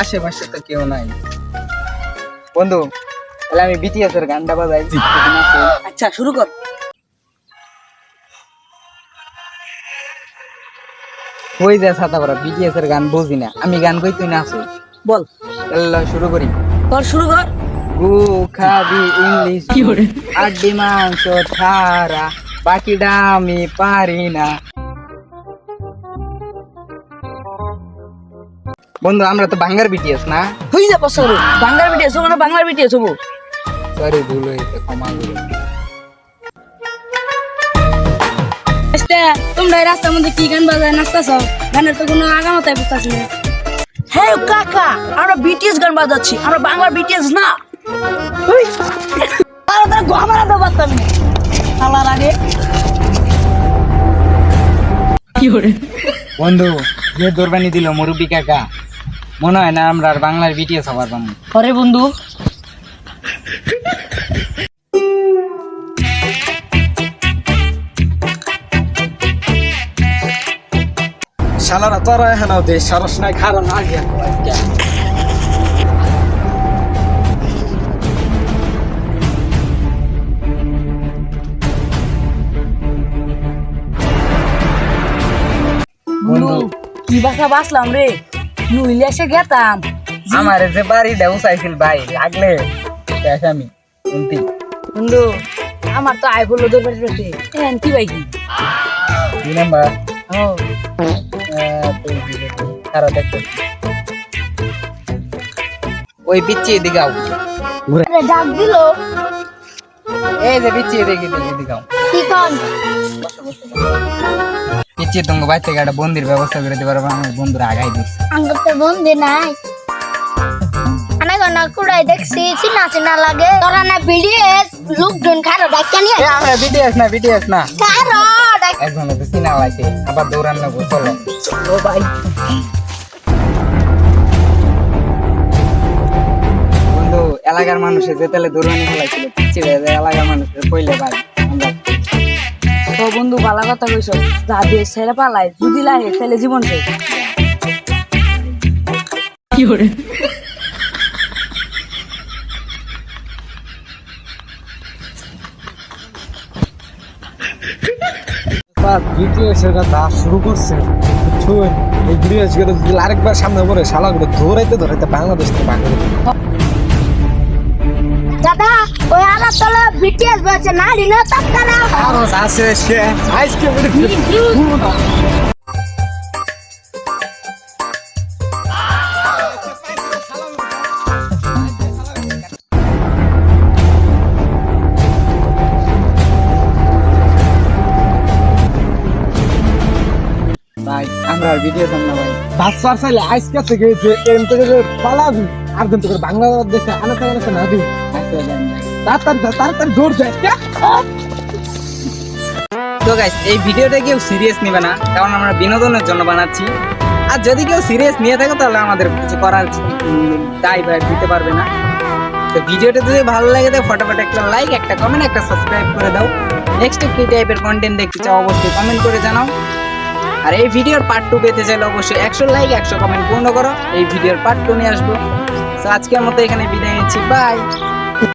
আশেপাশে তো কেউ নাই। বন্ধু তাহলে আমি বিটিএস এর গানটা বাজাই। আচ্ছা শুরু কর। ওই যে ছাতা পরা বিটিএস এর গান বুঝি না। আমি গান কই তুই নাচো বল। তাহলে শুরু করি। কর শুরু কর। গু খাবি ইংলিশ। আড্ডি মাংস ছাড়া বাকিটা আমি পারি না। বন্ধু আমরা তো বাঙ্গার বিটিএস না। হই যা পছন্দ বাংলার ভিডিও শোবো না বাংলার ভিডিও শোবো সরি ভুল হয়েছে ক্ষমা করে তোমরা এই রাস্তার মধ্যে কি গান বাজায় নাচতেছ? গানের তো কোনো আগামতায় বুঝতেছি না। হ্যাঁ কাকা আমরা বিটিএস গান বাজাচ্ছি আমরা বাংলার বিটিএস না। হুই। তারা তারা গোয়ামারা তো পারতাম না শালার আগে। কি করে বন্ধু যে দৌড়বানি দিল মুরব্বী কাকা মনে হয় না আমরা আর বাংলার বিটিএস হবার পাবো করে বন্ধু। শালারা তোরা এখন দে সরস নাই গিয়া বন্ধু। কি বাসা বাসলাম রে? নুইলে এসে গেতাম। আমার যে বাড়ি দেও চাইছিল ভাই লাগলে দেখ আমি। শুনতি বন্ধু আমার তো আই বলল তোর বাড়ির পেটে এন কি ভাই কি? দুই নাম্বার। ও। খারাপ দেখতে ওই পিচ্ছি এদিকে আও। ডাক দিল। এই যে পিচ্ছি এদিকে এদিকে আও। কি কন? পিচ্ছি তোমাকে বাড়ি থেকে একটা বন্দির ব্যবস্থা করে দিতে পারব আমার বন্ধুরা আগাই দিচ্ছে। আঙ্গুর তো বন্ধে নাই। কুড়াই দেখছি চিনা চিনা লাগে। তোরা না বিডিএস লোকজন খারো ডাক্কা নিয়ে বিটিএস না না। খারো একজন তো চিনা লাগছে আবার দৌড়ান নেব চলো। ভাই। বন্ধু এলাকার মানুষে যে তাহলে দৌড়ানি খেলাইছিল এলাকার মানুষের কইলে ভাই। আমরা বন্ধু ভালো কথা কইছ যা দিয়ে ছেলে পালায় যদি লাগে তাহলে জীবন শেষ কি করে কথা শুরু করছে। বুঝছুন এই বিটিএস করে আরেকবার সামনে শালা করে ধরাইতে ধরাইতে বাংলাদেশ থেকে বাংলাদেশ দাদা ওই তলে বিটিএস বলছে না রিনো তাপকারা আরও আছে সে আজকে ভাই আমরা আর ভিডিও না ভাই। পাঁচ পার চাইলে আজকে থেকে যে এম থেকে পালাবি। আর কিন্তু করে বাংলাদেশে আনাতে আনাতে না দিই। আজকে না। তাড়াতাড়ি দৌড় যায় তো গাইস এই ভিডিওটা কেউ সিরিয়াস নেবে না, কারণ আমরা বিনোদনের জন্য বানাচ্ছি। আর যদি কেউ সিরিয়াস নিয়ে থাকে, তাহলে আমাদের কিছু করার দায় ভাই দিতে পারবে না। তো ভিডিওটা যদি ভালো লাগে তো ফটোফট একটা লাইক একটা কমেন্ট একটা সাবস্ক্রাইব করে দাও। নেক্সট কি টাইপের কন্টেন্ট দেখতে চাও, অবশ্যই কমেন্ট করে জানাও। আর এই ভিডিওর পার্ট টু পেতে চাইলে অবশ্যই একশো লাইক একশো কমেন্ট পূর্ণ করো। এই ভিডিওর পার্ট টু নিয়ে আসব। তো আজকের মতো এখানে বিদায় নিচ্ছি। বাই